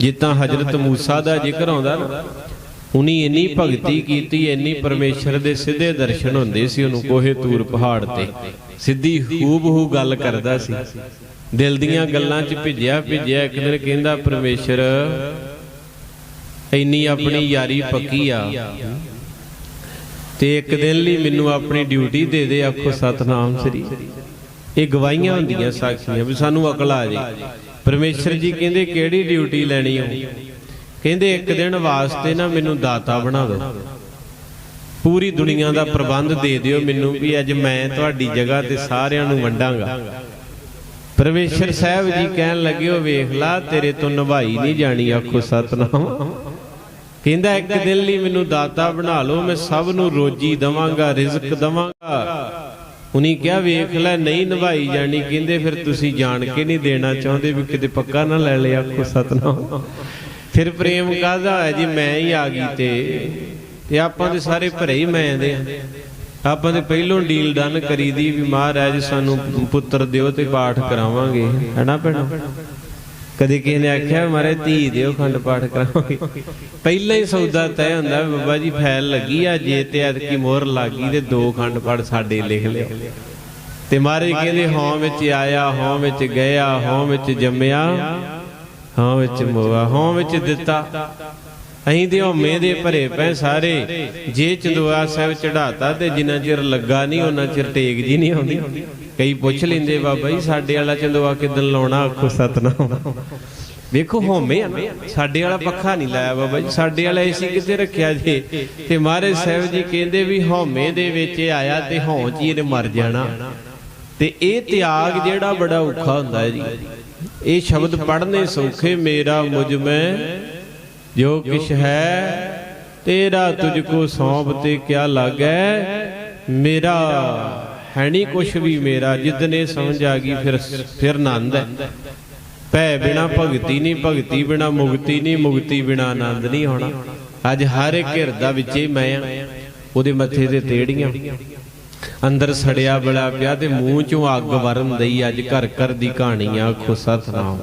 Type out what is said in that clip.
ਜਿੱਦਾਂ ਹਜ਼ਰਤ ਮੂਸਾ ਦਾ ਜ਼ਿਕਰ ਆਉਂਦਾ ਨਾ ਉਨੀ ਇੰਨੀ ਭਗਤੀ ਕੀਤੀ, ਇੰਨੀ ਪਰਮੇਸ਼ਰ ਦੇ ਸਿੱਧੇ ਦਰਸ਼ਨ ਹੁੰਦੇ ਸੀ ਉਹਨੂੰ ਕੋਹੇ ਤੂਰ ਪਹਾੜ ਤੇ। ਸਿੱਧੀ ਹੂਬਹੂ ਗੱਲ ਕਰਦਾ ਸੀ। ਦਿਲ ਦੀਆਂ ਗੱਲਾਂ 'ਚ ਭਿੱਜਿਆ ਭਿੱਜਿਆ, ਇੱਕ ਦਿਨ ਕਹਿੰਦਾ, ਪਰਮੇਸ਼ਰ, ਇੰਨੀ ਆਪਣੀ ਯਾਰੀ ਪੱਕੀ ਆ ਤੇ ਇੱਕ ਦਿਨ ਲਈ ਮੈਨੂੰ ਆਪਣੀ ਡਿਊਟੀ ਦੇ ਦੇ, ਆਖੋ ਸਤਨਾਮ ਸ੍ਰੀ। ਇਹ ਗਵਾਹੀਆਂ ਹੁੰਦੀਆਂ ਸਾਖੀਆਂ ਵੀ ਸਾਨੂੰ ਅਕਲ ਆ ਜੇ। ਪਰਮੇਸ਼ਰ ਜੀ ਕਹਿੰਦੇ, ਕਿਹੜੀ ਡਿਊਟੀ ਲੈਣੀ ਹੋ ਕਹਿੰਦੇ, ਇੱਕ ਦਿਨ ਵਾਸਤੇ ਨਾ ਮੈਨੂੰ ਦਾਤਾ ਬਣਾ ਦਿਓ। ਪੂਰੀ ਦੁਨੀਆ ਦਾ ਪ੍ਰਬੰਧ ਦੇ ਦਿਓ ਮੈਨੂੰ ਵੀ ਅੱਜ ਮੈਂ ਤੁਹਾਡੀ ਜਗ੍ਹਾ ਤੇ ਸਾਰਿਆਂ ਨੂੰ ਵੰਡਾਂਗਾ। ਪਰਮੇਸ਼ਰ ਸਾਹਿਬ ਜੀ ਕਹਿਣ ਲੱਗੇ, ਉਹ ਵੇਖ ਲਾ, ਤੇਰੇ ਤੋਂ ਨਿਭਾਈ ਨਹੀਂ ਜਾਣੀ ਆਖੋ ਸਤਨਾਮ। ਕਹਿੰਦਾ, ਇੱਕ ਦਿਨ ਲਈ ਮੈਨੂੰ ਦਾਤਾ ਬਣਾ ਲਓ, ਮੈਂ ਸਭ ਨੂੰ ਰੋਜੀ ਦਵਾਂਗਾ, ਰਿਜ਼ਕ ਦਵਾਂਗਾ। ਉਨੀ ਕਿਹਾ, ਵੇਖ ਲੈ, ਨਹੀਂ ਨਿਭਾਈ ਜਾਣੀ। ਕਹਿੰਦੇ, ਫਿਰ ਤੁਸੀਂ ਜਾਣ ਕੇ ਨਹੀਂ ਦੇਣਾ ਚਾਹੁੰਦੇ ਵੀ ਕਿਤੇ ਪੱਕਾ ਨਾ ਲੈ ਲਿਆ ਆਖੋ ਸਤਨਾਮ। ਫਿਰ ਪ੍ਰੇਮ ਕਾਹਦਾ ਹੈ ਜੀ? ਮੈਂ ਹੀ ਆ ਗਈ ਤੇ। ਤੇ ਆਪਾਂ ਦੇ ਸਾਰੇ ਭਰੇ ਹੀ ਮੈਂ ਦੇ ਆਪਾਂ ਦੇ ਪਹਿਲੋਂ ਡੀਲ ਡਨ ਕਰੀ ਕਰੀਦੀ ਵੀ ਮਹਾਰਾਜ ਸਾਨੂੰ ਪੁੱਤਰ ਦਿਓ ਤੇ ਪਾਠ ਕਰਾਵਾਂਗੇ। ਹੈਨਾ ਭੈਣੋ? ਕਦੇ ਕਿਸੇ ਨੇ ਆਖਿਆ, ਮਾਰੇ ਧੀ ਦਿਓ ਖੰਡ ਪਾਠ ਕਰਾਵਾਂਗੇ। ਪਹਿਲਾਂ ਹੀ ਸੌਦਾ ਤੈਅ ਹੁੰਦਾ ਵੀ ਬਾਬਾ ਜੀ ਫੈਲ ਲੱਗੀ ਆ, ਜੇ ਤੇ ਐਤਕੀ ਮੋਹਰ ਲੱਗੀ ਤੇ ਦੋ ਖੰਡ ਪਾਠ ਸਾਡੇ ਲਿਖ ਲਿਓ। ਤੇ ਮਾਰੇ ਕਹਿੰਦੇ ਹਾਂ ਵਿੱਚ ਆਇਆ ਹਾਂ ਵਿੱਚ ਗਿਆ ਹਾਂ ਵਿੱਚ ਜੰਮਿਆ ਹਾਂ ਵਿੱਚ ਮੋਆ ਹਾਂ ਵਿੱਚ ਦਿੱਤਾ। ਅਹੀਂ ਦੇ ਹਉਮੈ ਦੇ ਭਰੇ ਪੈ ਸਾਰੇ। ਜੇ ਚੰਦੂਆ ਸਾਹਿਬ ਚੜਾਤਾ ਤੇ ਜਿੰਨਾ ਚਿਰ ਲੱਗਾ ਨਹੀਂ ਉਹਨਾਂ ਚਿਰ ਟੇਕ ਜੀ ਨਹੀਂ ਆਉਂਦੀ। ਕਈ ਪੁੱਛ ਲੈਂਦੇ ਬਾਬਾ ਜੀ ਸਾਡੇ ਵਾਲਾ ਚੰਦੂਆ ਕਿਦਨ ਲਾਉਣਾ ਆਖੋ ਸਤਨਾਮ। ਵੇਖੋ ਹਉਮੈ ਆ ਸਾਡੇ ਵਾਲਾ ਪੱਖਾ ਨਹੀਂ ਲਾਇਆ ਬਾਬਾ ਜੀ ਸਾਡੇ ਵਾਲਾ ਏਸੀ ਕਿੱਥੇ ਰੱਖਿਆ ਜੇ। ਤੇ ਮਹਾਰਾਜ ਸਾਹਿਬ ਜੀ ਕਹਿੰਦੇ ਵੀ ਹਉਮੈ ਦੇ ਵਿੱਚ ਆਇਆ ਤੇ ਹੀ ਇਹਨੇ ਮਰ ਜਾਣਾ। ਤੇ ਇਹ ਤਿਆਗ ਜਿਹੜਾ ਬੜਾ ਔਖਾ ਹੁੰਦਾ ਹੈ ਜੀ। ਇਹ ਸ਼ਬਦ ਪੜ੍ਹਨੇ ਸੌਖੇ ਮੇਰਾ ਮੁਝ ਮੈਂ ਜੋ ਕਿਛ ਹੈ ਤੇਰਾ ਤੁਝ ਕੋ ਸੌਂਪ ਤੇ ਕਿਆ ਲਾਗੈ? ਮੇਰਾ ਹੈ ਨਹੀਂ ਕੁਛ ਵੀ ਮੇਰਾ, ਜਿੱਦਨੇ ਸਮਝ ਆ ਗਈ ਫਿਰ ਫਿਰ ਆਨੰਦ ਹੈ। ਭੈ ਬਿਨਾ ਭਗਤੀ ਨਹੀਂ ਭਗਤੀ ਬਿਨਾ ਮੁਕਤੀ ਨਹੀਂ ਮੁਕਤੀ ਬਿਨਾ ਆਨੰਦ ਨਹੀਂ ਹੋਣਾ। ਅੱਜ ਹਰ ਇੱਕ ਹਿਰਦਾ ਵਿੱਚ ਹੀ ਮੈਂ ਆ, ਉਹਦੇ ਮੱਥੇ ਤੇ ਤੇੜੀਆਂ। ਅੰਦਰ ਸੜਿਆ ਬਲਾ ਪਿਆ ਤੇ ਮੂੰਹ ਚੋਂ ਅੱਗ ਵਰਨ ਦਈ ਅੱਜ ਘਰ ਘਰ ਦੀ ਕਹਾਣੀਆਂ ਆ, ਆਖੋ ਸਤਨਾਮ।